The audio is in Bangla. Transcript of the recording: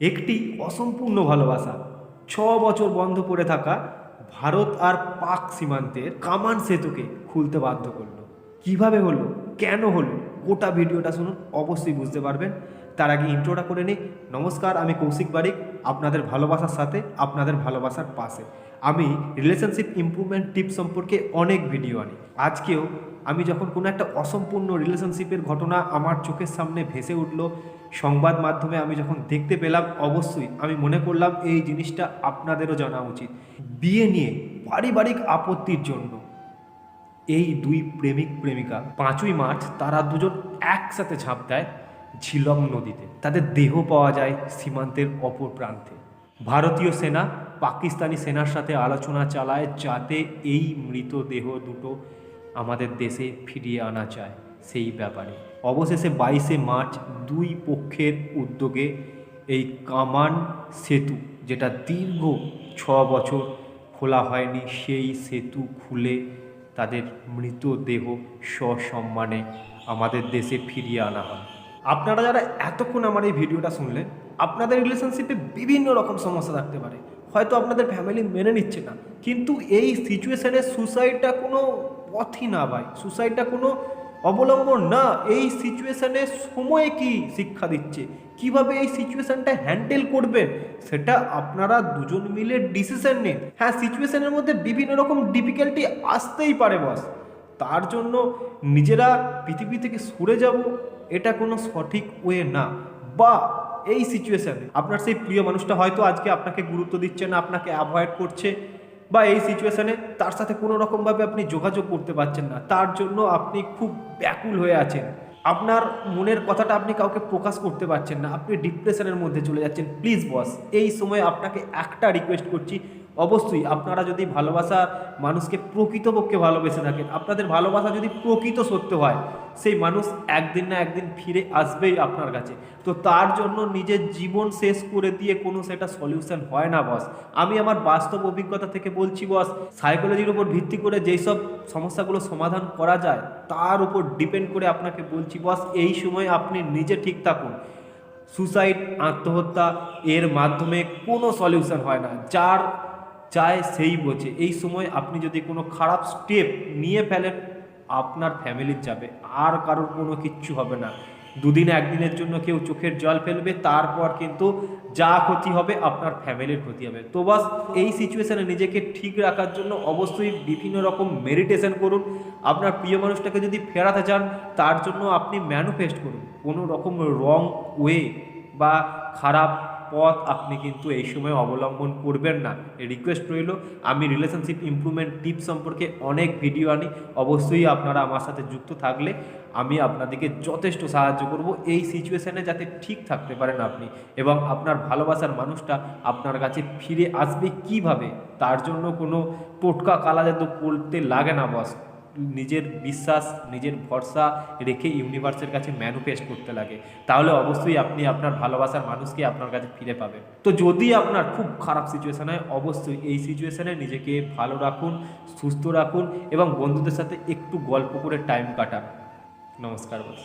একটি অসম্পূর্ণ ভালোবাসা। ছ বছর বন্ধ পড়ে থাকা ভারত আর পাক সীমান্তের কামান সেতুকে খুলতে বাধ্য করল। কীভাবে হলো? কেন হলো? গোটা ভিডিওটা শুনুন, অবশ্যই বুঝতে পারবেন। তার আগে ইন্ট্রোটা করে নিই। নমস্কার, আমি কৌশিক বারিক আপনাদের ভালোবাসার সাথে, আপনাদের ভালোবাসার পাশে। আমি রিলেশনশিপ ইমপ্রুভমেন্ট টিপ সম্পর্কে অনেক ভিডিও আনি। আজকেও আমি যখন কোনো একটা অসম্পূর্ণ রিলেশনশিপের ঘটনা আমার চোখের সামনে ভেসে উঠল, সংবাদ মাধ্যমে আমি যখন দেখতে পেলাম, অবশ্যই আমি মনে করলাম এই জিনিসটা আপনাদেরও জানা উচিত। বিয়ে নিয়ে পারিবারিক আপত্তির জন্য এই দুই প্রেমিক, প্রেমিকা পাঁচই মার্চ তারা দুজন একসাথে ঝাঁপ দেয় ঝিলং নদীতে। তাদের দেহ পাওয়া যায় সীমান্তের অপর প্রান্তে। ভারতীয় সেনা পাকিস্তানি সেনার সাথে আলোচনা চালায় যাতে এই মৃতদেহ দুটো আমাদের দেশে ফিরিয়ে আনা চায় সেই ব্যাপারে। অবশেষে বাইশে মার্চ দুই পক্ষের উদ্যোগে এই কামান সেতু, যেটা দীর্ঘ ছ বছর খোলা হয়নি, সেই সেতু খুলে তাদের মৃতদেহ সসম্মানে আমাদের দেশে ফিরিয়ে আনা হয়। আপনারা যারা এতক্ষণ আমার এই ভিডিওটা শুনলেন, আপনাদের রিলেশনশিপে বিভিন্ন রকম সমস্যা থাকতে পারে। হয়তো আপনাদের ফ্যামিলি মেনে নিচ্ছে না। কিন্তু এই সিচুয়েশনে সুসাইডটা কোনো পথই না ভাই। সুসাইডটা কোনো অবলম্বন না। এই সিচুয়েশানে সময় কি শিক্ষা দিচ্ছে? কীভাবে এই সিচুয়েশানটা হ্যান্ডেল করবেন? সেটা আপনারা দুজন মিলে ডিসিশন নিন। হ্যাঁ সিচুয়েশানের মধ্যে বিভিন্ন রকম ডিফিকাল্টি আসতেই পারে বস তার জন্য নিজেরা পৃথিবী থেকে সরে যাব, এটা কোনো সঠিক ওয়ে না। বা এই সিচুয়েশানে আপনার সেই প্রিয় মানুষটা হয়তো আজকে আপনাকে গুরুত্ব দিচ্ছে না, আপনাকে অ্যাভয়েড করছে বা এই সিচুয়েশানে তার সাথে কোনো রকমভাবে আপনি যোগাযোগ করতে পারছেন না। তার জন্য আপনি খুব ব্যাকুল হয়ে আছেন। আপনার মনের কথাটা আপনি কাউকে প্রকাশ করতে পারছেন না। আপনি ডিপ্রেশনের মধ্যে চলে যাচ্ছেন। প্লিজ বস এই সময় আপনাকে একটা রিকোয়েস্ট করছি অবশ্যই আপনারা যদি ভালোবাসা মানুষকে প্রকৃতপক্ষে ভালোবেসে থাকেন, আপনাদের ভালোবাসা যদি প্রকৃত সত্য হয়, সেই মানুষ একদিন না একদিন ফিরে আসবেই আপনার কাছে। তো তার জন্য নিজের জীবন শেষ করে দিয়ে কোনো সেটা সলিউশন হয় না, বস। আমি আমার বাস্তব অভিজ্ঞতা থেকে বলছি, বস সাইকোলজির উপর ভিত্তি করে যেই সব সমস্যাগুলো সমাধান করা যায়, তার উপর ডিপেন্ড করে আপনাকে বলছি, বস, এই সময় আপনি নিজে ঠিক থাকুন। সুসাইড আত্মহত্যা, এর মাধ্যমে কোনো সলিউশন হয় না। যার চায় সেই বোঝে। এই সময় আপনি যদি কোনো খারাপ স্টেপ নিয়ে ফেলেন, আপনার ফ্যামিলির যাবে। আর কারোর কোনো কিচ্ছু হবে না। দুদিন একদিনের জন্য কেউ চোখের জল ফেলবে, তারপর কিন্তু যা ক্ষতি হবে আপনার ফ্যামিলির ক্ষতি হবে। তো বাস, এই সিচুয়েশনে নিজেকে ঠিক রাখার জন্য অবশ্যই বিভিন্ন রকম মেডিটেশন করুন। আপনার প্রিয় মানুষটাকে যদি ফেরাতে চান, তার জন্য আপনি ম্যানুফেস্ট করুন। কোনো রকম রং ওয়ে বা খারাপ পথ আপনি কিন্তু এই সময় অবলম্বন করবেন না। রিকোয়েস্ট রইল, আমি রিলেশনশিপ ইম্প্রুভমেন্ট টিপ সম্পর্কে অনেক ভিডিও আনি, অবশ্যই আপনারা আমার সাথে যুক্ত থাকলে আমি আপনাদেরকে যথেষ্ট সাহায্য করব এই সিচুয়েশানে যাতে ঠিক থাকতে পারেন আপনি এবং আপনার ভালোবাসার মানুষটা আপনার কাছে ফিরে আসবে কীভাবে? তার জন্য কোনো টোটকা কালা যাতে করতে লাগে না বস নিজের বিশ্বাস, নিজের ভরসা রেখে ইউনিভার্সের কাছে ম্যানুফেস্ট করতে লাগে। তাহলে অবশ্যই আপনি আপনার ভালোবাসার মানুষকে আপনার কাছে ফিরে পাবেন। তো যদি আপনার খুব খারাপ সিচুয়েশান হয়, অবশ্যই এই সিচুয়েশানে নিজেকে ভালো রাখুন, সুস্থ রাখুন এবং বন্ধুদের সাথে একটু গল্প করে টাইম কাটান। নমস্কার বস